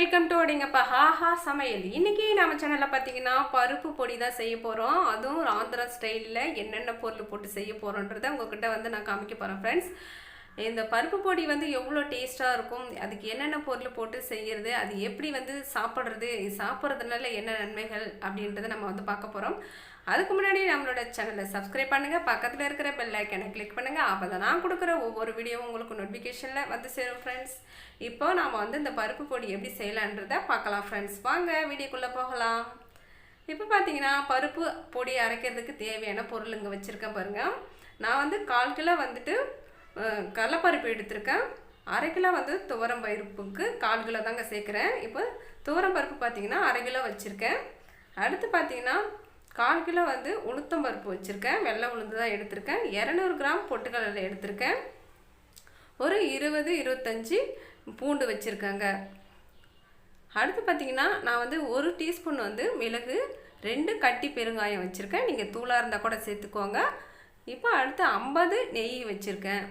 Welcome to அடிங்கப்பா haha சமையல். இன்றைக்கி நம்ம சேனலில் பார்த்தீங்கன்னா பருப்பு பொடி தான் செய்ய போகிறோம் அதுவும் ஆந்திரா ஸ்டைலில் என்னென்ன பொருள் போட்டு செய்ய போகிறோன்றதை உங்ககிட்ட வந்து நான் காமிக்க போகிறேன் ஃப்ரெண்ட்ஸ் இந்த பருப்பு பொடி வந்து எவ்வளோ டேஸ்ட்டாக இருக்கும் அதுக்கு என்னென்ன பொருள் போட்டு செய்கிறது அது எப்படி வந்து சாப்பிட்றது சாப்பிட்றதுனால என்ன நன்மைகள் அப்படின்றத நம்ம வந்து பார்க்க போகிறோம் அதுக்கு முன்னாடி நம்மளோட சேனலை சப்ஸ்கிரைப் பண்ணுங்கள் பக்கத்தில் இருக்கிற பெல் ஐக்கனை கிளிக் பண்ணுங்கள் அப்போ தான் நான் கொடுக்குற ஒவ்வொரு வீடியோவும் உங்களுக்கு நோட்டிஃபிகேஷனில் வந்து சேரும் ஃப்ரெண்ட்ஸ் இப்போ நாம் வந்து இந்த பருப்பு பொடி எப்படி செய்யலான்றதை பார்க்கலாம் ஃப்ரெண்ட்ஸ் வாங்க வீடியோக்குள்ளே போகலாம். இப்போ பார்த்தீங்கன்னா பருப்பு பொடி அரைக்கிறதுக்கு தேவையான பொருள் இங்கே வச்சுருக்கேன் பாருங்கள் நான் வந்து கால் கிலோ வந்துட்டு கடலப்பருப்பு எடுத்திருக்கேன். அரை கிலோ வந்து துவரம் பருப்புக்கு கால் கிலோ தாங்க சேர்க்குறேன். இப்போ துவரம் பருப்பு பார்த்தீங்கன்னா அரை கிலோ வச்சுருக்கேன். அடுத்து பார்த்தீங்கன்னா கால் கிலோ வந்து உளுத்தம் பருப்பு வச்சுருக்கேன். வெள்ளை உளுந்து தான் எடுத்திருக்கேன். இரநூறு கிராம் பொட்டுக்கடலை எடுத்திருக்கேன். ஒரு இருபது இருபத்தஞ்சி பூண்டு வச்சுருக்கேங்க. அடுத்து பார்த்தீங்கன்னா நான் வந்து ஒரு டீஸ்பூன் வந்து மிளகு ரெண்டு கட்டி பெருங்காயம் வச்சுருக்கேன். நீங்கள் தூளாக இருந்தால் கூட சேர்த்துக்கோங்க. இப்போ அடுத்து ஐம்பது நெய் வச்சுருக்கேன்.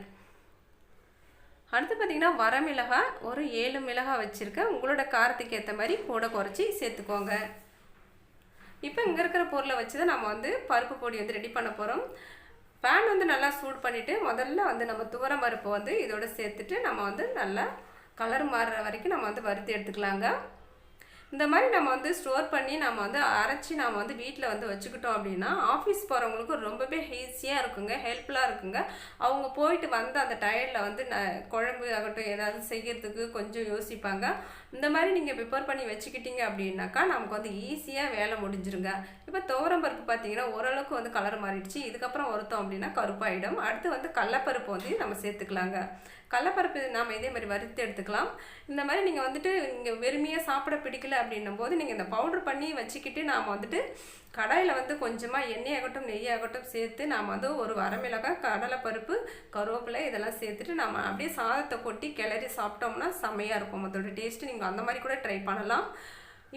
அடுத்து பார்த்தீங்கன்னா வரமிளகாய் ஒரு ஏழு மிளகாய் வச்சுருக்கேன். உங்களோட காரத்துக்கு ஏற்ற மாதிரி கூட குறைச்சி சேர்த்துக்கோங்க. இப்போ இங்கே இருக்கிற பொருளை வச்சு தான் நம்ம வந்து பருப்பு பொடி வந்து ரெடி பண்ண போகிறோம் பேன் வந்து நல்லா சூடு பண்ணிவிட்டு முதல்ல வந்து நம்ம துவரம் பருப்பை வந்து இதோட சேர்த்துட்டு நம்ம வந்து நல்லா கலர் மாறுற வரைக்கும் நம்ம வந்து வறுத்து எடுத்துக்கலாங்க. இந்த மாதிரி நம்ம வந்து ஸ்டோர் பண்ணி நம்ம வந்து அரைச்சி நம்ம வந்து வீட்டில் வந்து வச்சுக்கிட்டோம் அப்படின்னா ஆஃபீஸ் போகிறவங்களுக்கு ரொம்பவே ஈஸியாக இருக்குங்க ஹெல்ப்ஃபுல்லாக இருக்குங்க. அவங்க போயிட்டு வந்து அந்த டயர்டில் வந்து ந குழம்பு ஆகட்டும் ஏதாவது செய்கிறதுக்கு கொஞ்சம் யோசிப்பாங்க. இந்த மாதிரி நீங்கள் ப்ரிப்பேர் பண்ணி வச்சுக்கிட்டீங்க அப்படின்னாக்கா நமக்கு வந்து ஈஸியாக வேலை முடிஞ்சிருங்க. இப்போ துவரம் பருப்பு பார்த்தீங்கன்னா ஓரளவுக்கு வந்து கலர் மாறிடுச்சு. இதுக்கப்புறம் ஒருத்தோம் அப்படின்னா கருப்பாயிடும். அடுத்து வந்து கடலப்பருப்பு வந்து நம்ம சேர்த்துக்கலாங்க. கடலப்பருப்பு நாம் இதே மாதிரி வறுத்து எடுத்துக்கலாம். இந்த மாதிரி நீங்கள் வந்துட்டு இங்கே வெறுமையாக சாப்பிட பிடிக்கல அப்படின்னும் போது நீங்கள் இந்த பவுடர் பண்ணி வச்சுக்கிட்டு நாம் வந்துட்டு கடாயில் வந்து கொஞ்சமாக எண்ணெய் ஆகட்டும் நெய் ஆகட்டும் சேர்த்து நாம் வந்து ஒரு வரமிளகாய் கடலைப்பருப்பு கருவேப்பிலை இதெல்லாம் சேர்த்துட்டு நம்ம அப்படியே சாதத்தை கொட்டி கிளறி சாப்பிட்டோம்னா செம்மையாக இருக்கும். அதோட டேஸ்ட்டு நீங்கள் அந்த மாதிரி கூட ட்ரை பண்ணலாம்.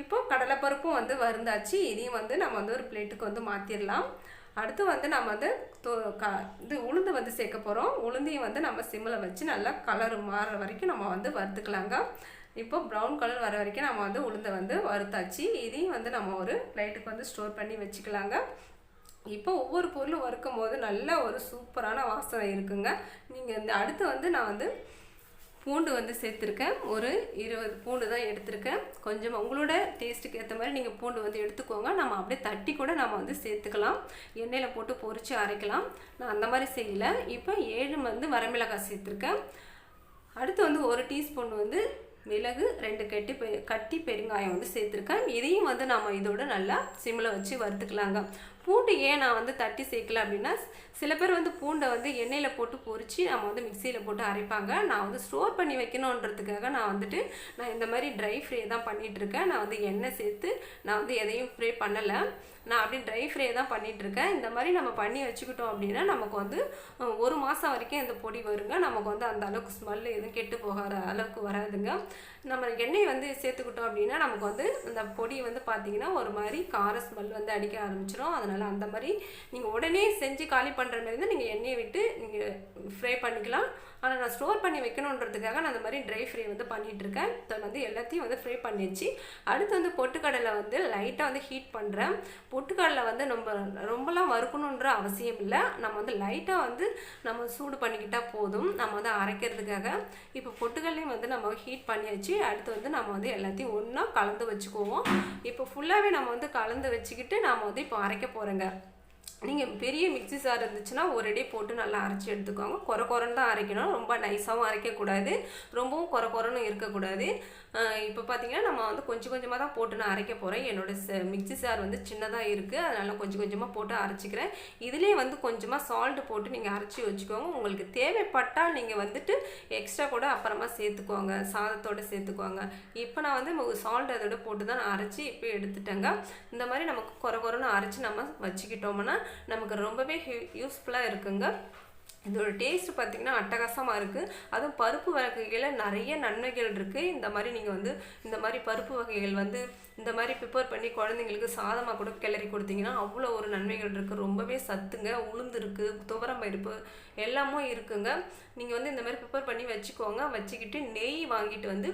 இப்போது கடலைப்பருப்பும் வந்து வருந்தாச்சு இதையும் வந்து நம்ம வந்து ஒரு பிளேட்டுக்கு வந்து மாற்றிடலாம் அடுத்து வந்து நம்ம வந்து க இது உளுந்து வந்து சேர்க்க போகிறோம் உளுந்தையும் வந்து நம்ம சிம்மில் வச்சு நல்லா கலர் மாறுற வரைக்கும் நம்ம வந்து வறுத்துக்கலாங்க. இப்போ ப்ரௌன் கலர் வர வரைக்கும் நம்ம வந்து உளுந்தை வந்து வறுத்தாச்சு. இதையும் வந்து நம்ம ஒரு பிளேட்டுக்கு வந்து ஸ்டோர் பண்ணி வச்சுக்கலாங்க. இப்போ ஒவ்வொரு பொருளும் வறுக்கும் போது நல்ல ஒரு சூப்பரான வாசனை இருக்குங்க. நீங்கள் இந்த அடுத்து வந்து நான் வந்து பூண்டு வந்து சேர்த்துருக்கேன். ஒரு இருபது பூண்டு தான் எடுத்திருக்கேன். கொஞ்சம் உங்களோட டேஸ்ட்டுக்கு ஏற்ற மாதிரி நீங்கள் பூண்டு வந்து எடுத்துக்கோங்க. நம்ம அப்படியே தட்டி கூட நம்ம வந்து சேர்த்துக்கலாம். எண்ணெயில் போட்டு பொரித்து அரைக்கலாம். நான் அந்த மாதிரி செய்யலை. இப்போ ஏழு வந்து வரமிளகாய் சேர்த்துருக்கேன். அடுத்து வந்து ஒரு டீஸ்பூன் வந்து மிளகு ரெண்டு கட்டி பெ கட்டி பெருங்காயம் வந்து சேர்த்துருக்கேன். இதையும் வந்து நம்ம இதோட நல்லா சிம்மில் வச்சு வறுத்துக்கலாங்க. பூண்டு ஏன் நான் வந்து தட்டி சேர்க்கல அப்படின்னா சில பேர் வந்து பூண்டை வந்து எண்ணெயில் போட்டு பொறிச்சு நம்ம வந்து மிக்சியில் போட்டு அரைப்பாங்க. நான் வந்து ஸ்டோர் பண்ணி வைக்கணுன்றதுக்காக நான் வந்துட்டு நான் இந்த மாதிரி ட்ரை ஃப்ரை தான் பண்ணிகிட்ருக்கேன் நான் வந்து எண்ணெய் சேர்த்து நான் வந்து எதையும் ஃப்ரை பண்ணலை. நான் அப்படி ட்ரை ஃப்ரை தான் பண்ணிகிட்ருக்கேன் இருக்கேன். இந்த மாதிரி நம்ம பண்ணி வச்சுக்கிட்டோம் அப்படின்னா நமக்கு வந்து ஒரு மாதம் வரைக்கும் இந்த பொடி வருங்க. நமக்கு வந்து அந்த அளவுக்கு ஸ்மெல் எதுவும் கெட்டு போகிற அளவுக்கு வராதுங்க. நம்ம எண்ணெய் வந்து சேர்த்துக்கிட்டோம் அப்படின்னா நமக்கு வந்து இந்த பொடி வந்து பார்த்தீங்கன்னா ஒரு மாதிரி கார ஸ்மெல் வந்து அடிக்க ஆரம்பிச்சிடும் அதனால் அந்த மாதிரி நீங்கள் உடனே செஞ்சு காலி பண்ணுற மாதிரி இருந்தால் நீங்கள் எண்ணெயை விட்டு நீங்கள் ஃப்ரை பண்ணிக்கலாம். ஆனால் நான் ஸ்டோர் பண்ணி வைக்கணுன்றதுக்காக நான் அந்த மாதிரி ட்ரை ஃப்ரை வந்து பண்ணிகிட்ருக்கேன் இருக்கேன். வந்து எல்லாத்தையும் வந்து ஃப்ரை பண்ணிடுச்சு அடுத்து வந்து பொட்டுக்கடலை வந்து லைட்டாக வந்து ஹீட் பண்ணுறேன் பொட்டுக்கடலை வந்து நம்ம ரொம்பலாம் வறுக்கணுன்ற அவசியம் இல்லை. நம்ம வந்து லைட்டாக வந்து நம்ம சூடு பண்ணிக்கிட்டால் போதும். நம்ம வந்து அரைக்கிறதுக்காக. இப்போ பொட்டுக்கடலையும் வந்து நம்ம ஹீட் பண்ணியாச்சு. அடுத்து வந்து நம்ம வந்து எல்லாத்தையும் ஒன்றா கலந்து வச்சுக்குவோம். இப்போ ஃபுல்லாகவே நம்ம வந்து கலந்து வச்சுக்கிட்டு நம்ம வந்து இப்போ அரைக்க போகிறோங்க நீங்கள் பெரிய மிக்ஸி சார் இருந்துச்சுன்னா ஒரு அடி போட்டு நல்லா அரைச்சி எடுத்துக்கோங்க. குறை குறன்னு தான் அரைக்கணும். ரொம்ப நைஸாகவும் அரைக்கக்கூடாது. ரொம்பவும் குறை குறன்னு இருக்கக்கூடாது. இப்போ பார்த்தீங்கன்னா நம்ம வந்து கொஞ்சம் கொஞ்சமாக தான் போட்டு நான் அரைக்க போகிறேன் என்னோட மிக்ஸி சார் வந்து சின்னதாக இருக்குது அதனால் கொஞ்சம் கொஞ்சமாக போட்டு அரைச்சிக்கிறேன். இதுலேயே வந்து கொஞ்சமாக சால்ட்டு போட்டு நீங்கள் அரைச்சி வச்சுக்கோங்க. உங்களுக்கு தேவைப்பட்டால் நீங்கள் வந்துட்டு எக்ஸ்ட்ரா கூட அப்புறமா சேர்த்துக்கோங்க. சாதத்தோடு சேர்த்துக்கோங்க. இப்போ நான் வந்து சால்ட் அதோட போட்டு தான் நான் அரைச்சி இப்போ எடுத்துட்டேங்க. இந்த மாதிரி நமக்கு குறை குறைன்னு அரைச்சி நம்ம வச்சுக்கிட்டோம்னா நமக்கு ரொம்பவே யூஸ்ஃபுல்லாக இருக்குங்க. இதோட டேஸ்ட் பார்த்திங்கன்னா அட்டகாசமாக இருக்குது அதுவும் பருப்பு வகைகளில் நிறைய நன்மைகள் இருக்குது இந்த மாதிரி நீங்கள் வந்து இந்த மாதிரி பருப்பு வகைகள் வந்து இந்த மாதிரி ப்ரிப்பேர் பண்ணி குழந்தைங்களுக்கு சாதமாக கூட கிளறி கொடுத்தீங்கன்னா அவ்வளோ ஒரு நன்மைகள் இருக்குது ரொம்பவே சத்துங்க உளுந்து இருக்குது துவரம் பருப்பு எல்லாமும் இருக்குங்க. நீங்கள் வந்து இந்த மாதிரி ப்ரிப்பேர் பண்ணி வச்சுக்கோங்க. வச்சுக்கிட்டு நெய் வாங்கிட்டு வந்து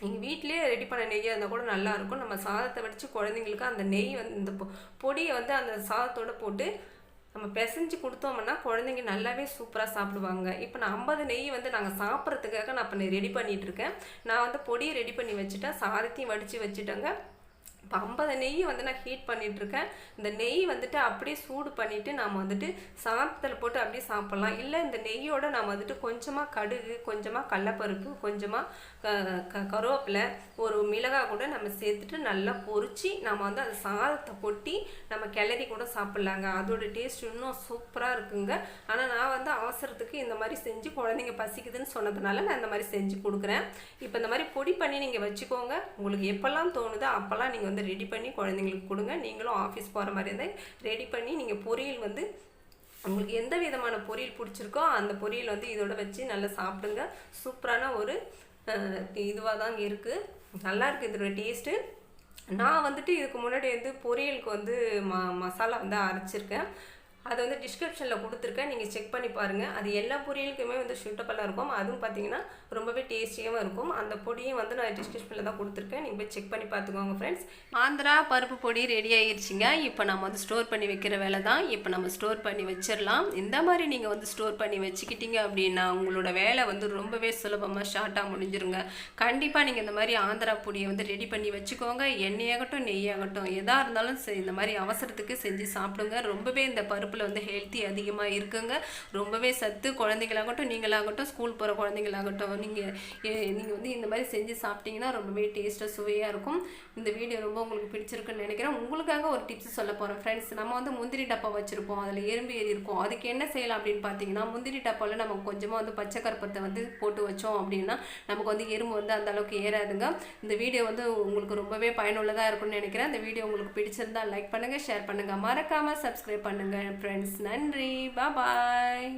எங்கள் வீட்டிலே ரெடி பண்ண நெய்யாக இருந்தால் கூட நல்லாயிருக்கும் நம்ம சாதத்தை வடித்து குழந்தைங்களுக்கு அந்த நெய் வந்து இந்த பொ- பொடியை வந்து அந்த சாதத்தோட போட்டு நம்ம பிசைஞ்சு கொடுத்தோம்னா குழந்தைங்க நல்லாவே சூப்பராக சாப்பிடுவாங்க. இப்போ நான் ஐம்பது நெய் வந்து நாங்கள் சாப்பிட்றதுக்காக நான் இப்போ ரெடி பண்ணிகிட்ருக்கேன் நான் வந்து பொடியை ரெடி பண்ணி வச்சுட்டேன். சாதத்தையும் வடித்து வச்சுட்டேங்க. இப்போ ஐம்பது நெய் வந்து நான் ஹீட் பண்ணிகிட்ருக்கேன் இந்த நெய் வந்துட்டு அப்படியே சூடு பண்ணிவிட்டு நாம் வந்துட்டு சாதத்தில் போட்டு அப்படியே சாப்பிட்லாம். இல்லை இந்த நெய்யோடு நாம் வந்துட்டு கொஞ்சமாக கடுகு கொஞ்சமாக கடலப்பருப்பு கொஞ்சமாக க கருவேப்பிலை ஒரு மிளகாய் கூட நம்ம சேர்த்துட்டு நல்லா பொறிச்சு நம்ம வந்து அந்த சாதத்தை கொட்டி நம்ம கிளறி கூட சாப்பிட்லாங்க. அதோட டேஸ்ட் இன்னும் சூப்பராக இருக்குங்க. ஆனால் நான் வந்து அவசரத்துக்கு இந்த மாதிரி செஞ்சு குழந்தைங்க பசிக்குதுன்னு சொன்னதுனால நான் இந்த மாதிரி செஞ்சு கொடுக்குறேன். இப்போ இந்த மாதிரி பொடி பண்ணி நீங்கள் வச்சுக்கோங்க. உங்களுக்கு எப்போல்லாம் தோணுதோ அப்போல்லாம் நீங்கள் வந்து ரெடி பண்ணி குழந்தைங்களுக்கு கொடுங்க. நீங்களும் ஆஃபீஸ் போகிற மாதிரி இருந்தால் ரெடி பண்ணி நீங்கள் பொரியல் வந்து உங்களுக்கு எந்த விதமான பொரியல் பிடிச்சிருக்கோ அந்த பொரியல் வந்து இதோட வச்சு நல்லா சாப்பிடுங்க. சூப்பரான ஒரு இதுவாக தான் இருக்குது நல்லா இருக்குது இதோட டேஸ்ட்டு நான் வந்துட்டு இதுக்கு முன்னாடி வந்து பொரியலுக்கு வந்து ம மசாலா வந்து அரைச்சிருக்கேன். அது வந்து டிஸ்கிரிப்ஷனில் கொடுத்துருக்கேன். நீங்கள் செக் பண்ணி பாருங்கள் அது எல்லா பொரியலுக்குமே வந்து சூட்டபுளாக இருக்கும். அதுவும் பார்த்தீங்கன்னா ரொம்பவே டேஸ்டியாகவும் இருக்கும். அந்த பொடியும் வந்து நான் டிஸ்கிரிப்ஷனில் தான் கொடுத்துருக்கேன். நீங்கள் போய் செக் பண்ணி பார்த்துக்கோங்க ஃப்ரெண்ட்ஸ் ஆந்திரா பருப்பு பொடி ரெடி ஆகிருச்சிங்க இப்போ நம்ம வந்து ஸ்டோர் பண்ணி வைக்கிற வேலை தான். இப்போ நம்ம ஸ்டோர் பண்ணி வச்சிடலாம் இந்த மாதிரி நீங்கள் வந்து ஸ்டோர் பண்ணி வச்சுக்கிட்டீங்க அப்படின்னா உங்களோட வேலை வந்து ரொம்பவே சுலபமாக ஷார்ட்டாக முடிஞ்சிருங்க. கண்டிப்பாக நீங்கள் இந்த மாதிரி ஆந்திரா பொடியை வந்து ரெடி பண்ணி வச்சுக்கோங்க. எண்ணெயாகட்டும் நெய்யாகட்டும் எதாக இருந்தாலும் சரி இந்த மாதிரி அவசரத்துக்கு செஞ்சு சாப்பிடுங்க. ரொம்பவே இந்த பருப்பு பருப்பில் வந்து ஹெல்த்தி அதிகமாக இருக்குங்க. ரொம்பவே சத்து குழந்தைங்களாகட்டும் நீங்களாகட்டும் ஸ்கூல் போகிற குழந்தைங்களாகட்டும் நீங்கள் நீங்கள் வந்து இந்த மாதிரி செஞ்சு சாப்பிட்டீங்கன்னா ரொம்பவே டேஸ்ட்டாக சுவையாக இருக்கும். இந்த வீடியோ ரொம்ப உங்களுக்கு பிடிச்சிருக்குன்னு நினைக்கிறேன். உங்களுக்காக ஒரு டிப்ஸ் சொல்ல போகிறேன் ஃப்ரெண்ட்ஸ் நம்ம வந்து முந்திரி டப்பா வச்சுருப்போம் அதில் எறும்பு ஏறி இருக்கும். அதுக்கு என்ன செய்யலாம் அப்படின்னு பார்த்தீங்கன்னா முந்திரி டப்பாவில் நம்ம கொஞ்சமாக வந்து பச்சை கருப்பத்தை வந்து போட்டு வச்சோம் அப்படின்னா நமக்கு வந்து எறும்பு வந்து அந்த அளவுக்கு ஏறாதுங்க. இந்த வீடியோ வந்து உங்களுக்கு ரொம்பவே பயனுள்ளதாக இருக்கும்னு நினைக்கிறேன். இந்த வீடியோ உங்களுக்கு பிடிச்சிருந்தா லைக் பண்ணுங்கள் ஷேர் பண்ணுங்கள் மறக்காமல் சப்ஸ்கிரைப் பண்ணுங்கள் ஃப்ரெண்ட்ஸ் நன்றி பாய்